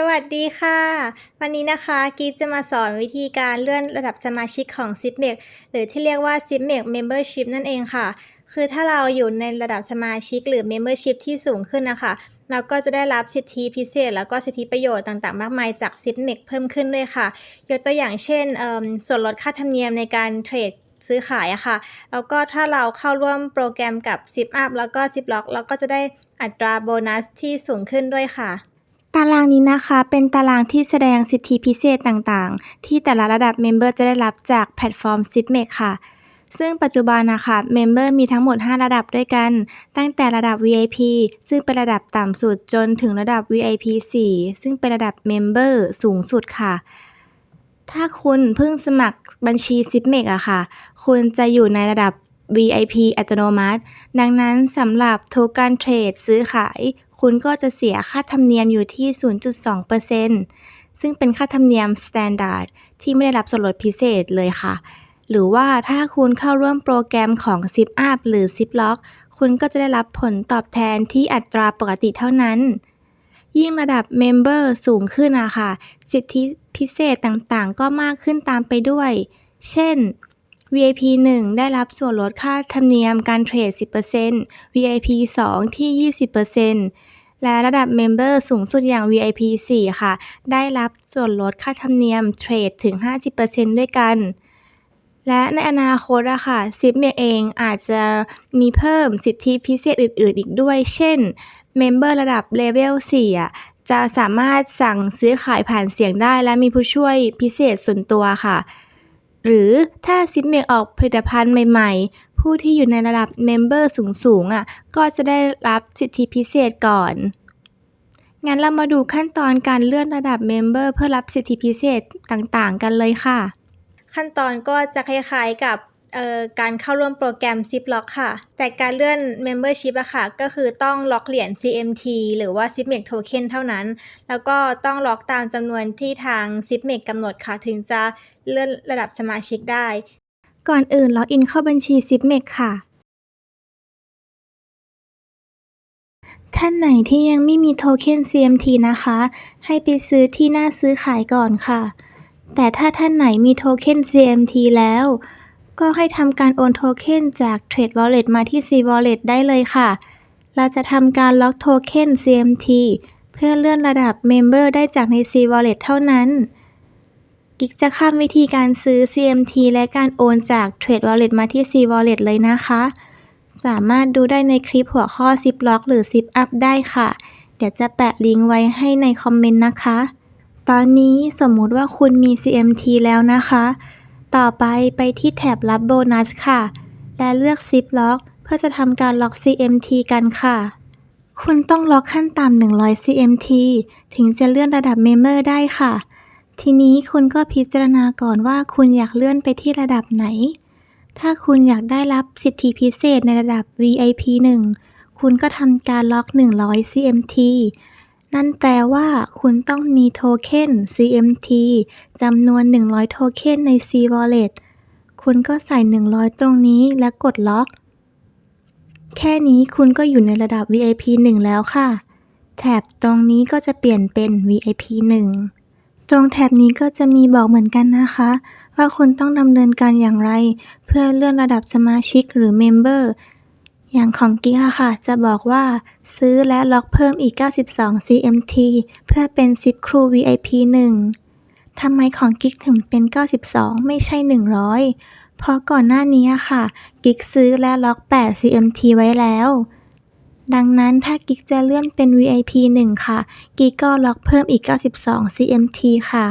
สวัสดีค่ะ วันนี้นะคะกีจะมาสอนวิธีการเลื่อนระดับสมาชิกของ z i p m e หรือที่เรียกว่า z i p m e Membership นั่นเองค่ะ คือถ้าเราอยู่ในระดับสมาชิกหรือ Membership ที่สูงขึ้นนะคะ เราก็จะได้รับสิทธิพิเศษ แล้วก็สิทธิประโยชน์ต่างๆ มากมายจาก z i p m e เพิ่มขึ้นด้วยค่ะ ยกตัวอย่างเช่น ส่วนลดค่าธรรมเนียมในการเทรดซื้อขายอะค่ะ แล้วก็ถ้าเราเข้าร่วมโปรแกรมกับ Zip Up แล้วก็ Zip Lock เราก็จะได้อัตราโบนัสที่สูงขึ้นด้วยค่ะ ตารางนี้นะคะเป็นตารางที่แสดงสิทธิพิเศษต่างๆ ที่แต่ละระดับเมมเบอร์จะได้รับจากแพลตฟอร์ม z i p m a k ค่ะ ซึ่งปัจจุบันนะคะเมมเบอร์มีทั้งหมด 5 ระดับด้วยกัน ตั้งแต่ระดับ VIP ซึ่งเป็นระดับต่ำสุดจนถึงระดับ VIP 4 ซึ่งเป็นระดับเมมเบอร์สูงสุดค่ะ ถ้าคุณเพิ่งสมัครบัญชี z i p m a k อะค่ะ คุณจะอยู่ในระดับ VIP อัตโนมัติ ดังนั้นสำหรับทุกการเทรดซื้อขาย คุณก็จะเสียค่าธรรมเนียมอยู่ที่ 0.2%ซึ่งเป็นค่าธรรมเนียม Standard ที่ไม่ได้รับส่วนลดพิเศษเลยค่ะ หรือว่าถ้าคุณเข้าร่วมโปรแกรมของ Zip Up หรือ Zip Lock คุณก็จะได้รับผลตอบแทนที่อัตราปกติเท่านั้น ยิ่งระดับเมมเบอร์สูงขึ้นอะค่ะ สิทธิพิเศษต่างๆ ก็มากขึ้นตามไปด้วย เช่น VIP 1 ได้รับส่วนลดค่าธรรมเนียมการเทรด 10% VIP 2 ที่ 20%และระดับเมมเบอร์สูงสุดอย่าง VIP 4 ค่ะ ได้รับส่วนลดค่าธรรมเนียมเทรดถึง 50%ด้วยกัน และในอนาคตอะค่ะซิปเมเองอาจจะมีเพิ่มสิทธิพิเศษอื่น ๆ อีกด้วย เช่นเมมเบอร์ระดับเลเวล4อะจะสามารถสั่งซื้อขายผ่านเสียงได้และมีผู้ช่วยพิเศษส่วนตัวค่ะ หรือถ้าซิปเมกออกผลิตภัณฑ์ใหม่ๆ ผู้ที่อยู่ในระดับเมมเบอร์สูงๆอะก็จะได้รับสิทธิพิเศษก่อน งั้นเรามาดูขั้นตอนการเลื่อนระดับเมมเบอร์เพื่อรับสิทธิพิเศษต่างๆ กันเลยค่ะ ขั้นตอนก็จะคล้ายๆกับ การเข้าร่วมโปรแกรม Zip Lock ค่ะ แต่การเลื่อน Membership อะค่ะ ก็คือต้องล็อกเหรียญ CMT หรือว่า Zipmake Token เท่านั้น แล้วก็ต้องล็อกตามจำนวนที่ทาง Zipmake กำหนดค่ะ ถึงจะเลื่อนระดับสมาชิกได้ ก่อนอื่นล็อกอินเข้าบัญชี Zipmake ค่ะ ท่านไหนที่ยังไม่มีโทเค็น CMT นะคะ ให้ไปซื้อที่หน้าซื้อขายก่อนค่ะ แต่ถ้าท่านไหนมีโทเค็น CMT แล้ว ก็ให้ทำการโอนโทเค็นจาก Trade Wallet มาที่ C Wallet ได้เลยค่ะ เราจะทำการล็อกโทเค็น CMT เพื่อเลื่อนระดับ Member ได้จากใน C Wallet เท่านั้นกิ๊กจะข้ามวิธีการซื้อ CMT และการโอนจาก Trade Wallet มาที่ C Wallet เลยนะคะ สามารถดูได้ในคลิปหัวข้อ Zip Lock หรือ Zip Up ได้ค่ะ เดี๋ยวจะแปะลิงก์ไว้ให้ในคอมเมนต์นะคะ ตอนนี้สมมุติว่าคุณมี CMT แล้วนะคะ ต่อไปไปที่แถบรับโบนัสค่ะ และเลือก Zip Lock เพื่อจะทำการล็อก CMT กันค่ะ คุณต้องล็อกขั้นต่ำ100 CMT ถึงจะเลื่อนระดับเมมเบอร์ได้ค่ะ ทีนี้คุณก็พิจารณาก่อนว่าคุณอยากเลื่อนไปที่ระดับไหน ถ้าคุณอยากได้รับสิทธิพิเศษในระดับ VIP 1 คุณก็ทำการล็อก 100 CMT นั่นแปลว่าคุณต้องมีโทเค็น CMT จำนวน 100 โทเค็นใน C Wallet คุณก็ใส่ 100 ตรงนี้และกดล็อก แค่นี้คุณก็อยู่ในระดับ VIP 1 แล้วค่ะ แถบตรงนี้ก็จะเปลี่ยนเป็น VIP 1 ตรงแถบนี้ก็จะมีบอกเหมือนกันนะคะ ว่าคุณต้องดำเนินการอย่างไร เพื่อเลื่อนระดับสมาชิกหรือเมมเบ อย่างของกิ๊กอะค่ะ จะบอกว่า ซื้อและล็อกเพิ่มอีก 92 CMT เพื่อเป็น 10 ครู VIP 1ทำไมของกิ๊กถึงเป็น 92 ไม่ใช่ 100 เพราะก่อนหน้านี้อะค่ะ กิ๊กซื้อและล็อก 8 CMT ไว้แล้ว ดังนั้นถ้ากิ๊กจะเลื่อนเป็น VIP 1 ค่ะ กิ๊กก็ล็อกเพิ่มอีก 92 CMT ค่ะ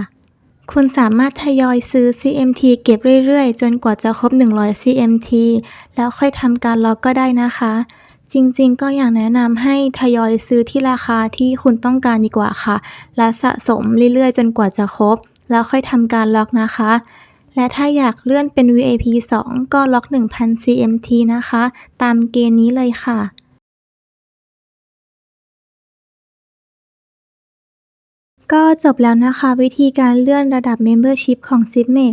คุณสามารถทยอยซื้อ CMT เก็บเรื่อยๆ จนกว่าจะครบ 100 CMT แล้วค่อยทำการล็อกก็ได้นะคะ จริงๆ ก็อยากแนะนำให้ทยอยซื้อที่ราคาที่คุณต้องการดีกว่าค่ะ และสะสมเรื่อยๆ จนกว่าจะครบ แล้วค่อยทำการล็อกนะคะ และถ้าอยากเลื่อนเป็น VIP 2 ก็ล็อก 1,000 CMT นะคะ ตามเกณฑ์นี้เลยค่ะ ก็จบแล้วนะคะวิธีการเลื่อนระดับ Membership ของ s i p m a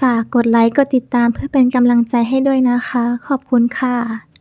ฝากกดไลค์ กดติดตามเพื่อเป็นกำลังใจให้ด้วยนะคะ ขอบคุณค่ะ